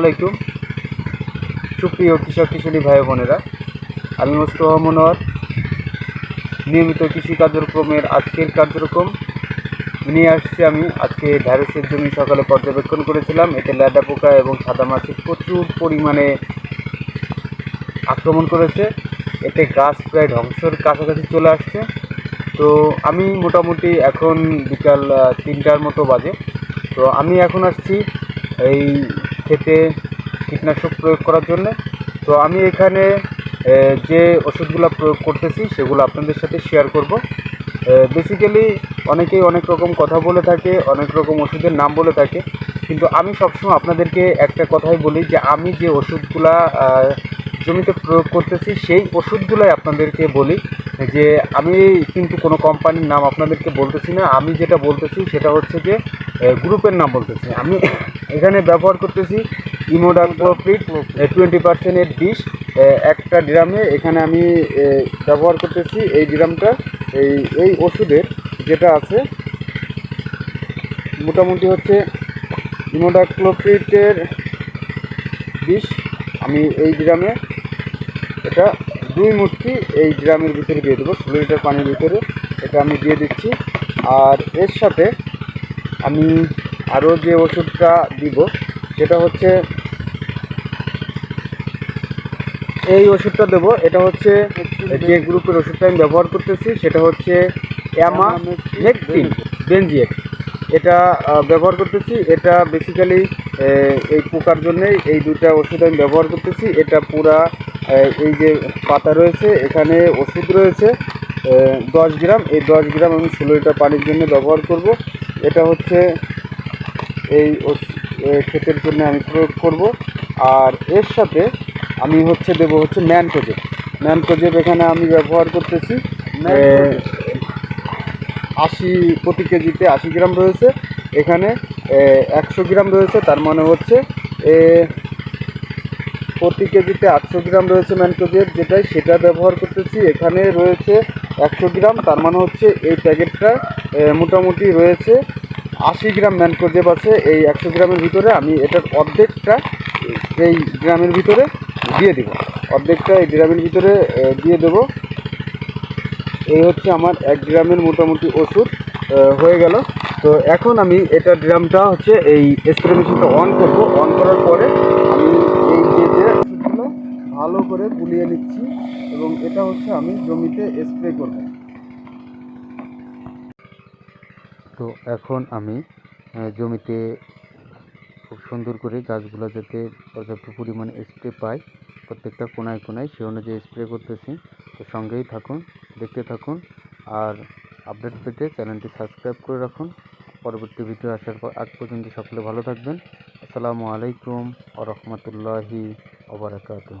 আলাইকুম। সুপ্রিয় কৃষক কিশোরী ভাই বোনেরা, আমি মোস্তফা মনোহর নিয়মিত কৃষি কার্যক্রমের আজকের কার্যক্রম নিয়ে আসছি আমি। আজকে ঢ্যাঁড়সের জমি সকালে পর্যবেক্ষণ করেছিলাম। এতে ল্যাডা পোকা এবং সাদা মাছি প্রচুর পরিমাণে আক্রমণ করেছে। এতে গাছ প্রায় ধ্বংসর কাছাকাছি চলে আসছে। তো আমি মোটামুটি এখন বিকাল তিনটার মতো বাজে। তো আমি এখন আসছি এই ক্ষেতে কীটনাশক প্রয়োগ করার জন্য। তো আমি এখানে যে ওষুধগুলো প্রয়োগ করতেছি, সেগুলো আপনাদের সাথে শেয়ার করব। বেসিক্যালি অনেকেই অনেক রকম কথা বলে থাকে, অনেক রকম ওষুধের নাম বলে থাকে। কিন্তু আমি সবসময় আপনাদেরকে একটা কথাই বলি যে, আমি যে ওষুধগুলা জমিতে প্রয়োগ করতেছি, সেই ওষুধগুলাই আপনাদেরকে বলি যে, আমি কিন্তু কোনো কোম্পানির নাম আপনাদেরকে বলতেছি না। আমি যেটা বলতেছি সেটা হচ্ছে যে গ্রুপের নাম বলতেছি। আমি এখানে ব্যবহার করতেছি ইমোডাক্লোপ্রিড টোয়েন্টি পার্সেন্টের বিষ একটা ড্রামে এখানে আমি ব্যবহার করতেছি এই ড্রামটা এই এই ওষুধের যেটা আছে। মোটামুটি হচ্ছে ইমোডাক্লোপ্রিডের বিষ আমি এই ড্রামে এটা দুই মুটকি এই ড্রামের ভিতরে দিয়ে দেবো, ষোলো লিটার পানির ভিতরে। এটা আমি দিয়ে দিচ্ছি। আর এর সাথে আমি আরও যে ওষুধটা দিব, সেটা হচ্ছে এই ওষুধটা দেবো। এটা হচ্ছে যে গ্রুপের ওষুধটা আমি ব্যবহার করতেছি, সেটা হচ্ছে অ্যামা হেকটিন বেনজিয়েট এটা ব্যবহার করতেছি। এটা বেসিক্যালি এই পোকার জন্যই এই দুটা ওষুধ আমি ব্যবহার করতেছি। এটা পুরা এই যে পাতা রয়েছে, এখানে ওষুধ রয়েছে দশ গ্রাম। এই দশ গ্রাম আমি ষোলো লিটার পানির জন্য ব্যবহার করব। এটা হচ্ছে এই ক্ষেতের জন্য আমি প্রয়োগ করব। আর এর সাথে আমি হচ্ছে দেব হচ্ছে ম্যানকোজেব ম্যানকোজেব এখানে আমি ব্যবহার করতেছি। আশি প্রতি কেজিতে আশি গ্রাম রয়েছে। এখানে একশো গ্রাম রয়েছে তার মানে হচ্ছে এ, প্রতি কেজিতে আটশো গ্রাম রয়েছে ম্যানকোজেব যেটাই সেটা ব্যবহার করতেছি। এখানে রয়েছে একশো গ্রাম, তার মানে হচ্ছে এই প্যাকেটটা মোটামুটি রয়েছে আশি গ্রাম ম্যানকোজেব আছে। এই একশো গ্রামের ভিতরে আমি এটার অর্ধেকটা এই গ্রামের ভিতরে দিয়ে দেবো। অর্ধেকটা এই গ্রামের ভিতরে দিয়ে দেবো। এই হচ্ছে আমার এক গ্রামের মোটামুটি ওষুধ হয়ে গেল। তো এখন আমি এটা ড্রামটা হচ্ছে এই স্প্রে মেশিনটা অন করব। অন করার পরে আমি এই যে ভালো করে গুলিয়ে নিচ্ছি। এবং এটা হচ্ছে আমি জমিতে স্প্রে করব। তো এখন আমি জমিতে খুব সুন্দর করে গাছগুলো যাতে পর্যাপ্ত পরিমাণে স্প্রে পাই, প্রত্যেকটা কোনায় কোনায় সে অনুযায়ী স্প্রে করতেছি। তো সঙ্গেই থাকুন, দেখতে থাকুন, আর আপডেট পেতে চ্যানেলটি সাবস্ক্রাইব করে রাখুন। পরবর্তী ভিডিও আসার পর আগ পর্যন্ত সকলে ভালো থাকবেন। আসসালামু আলাইকুম আ রহমতুল্লাহি ওবরাকাতুহ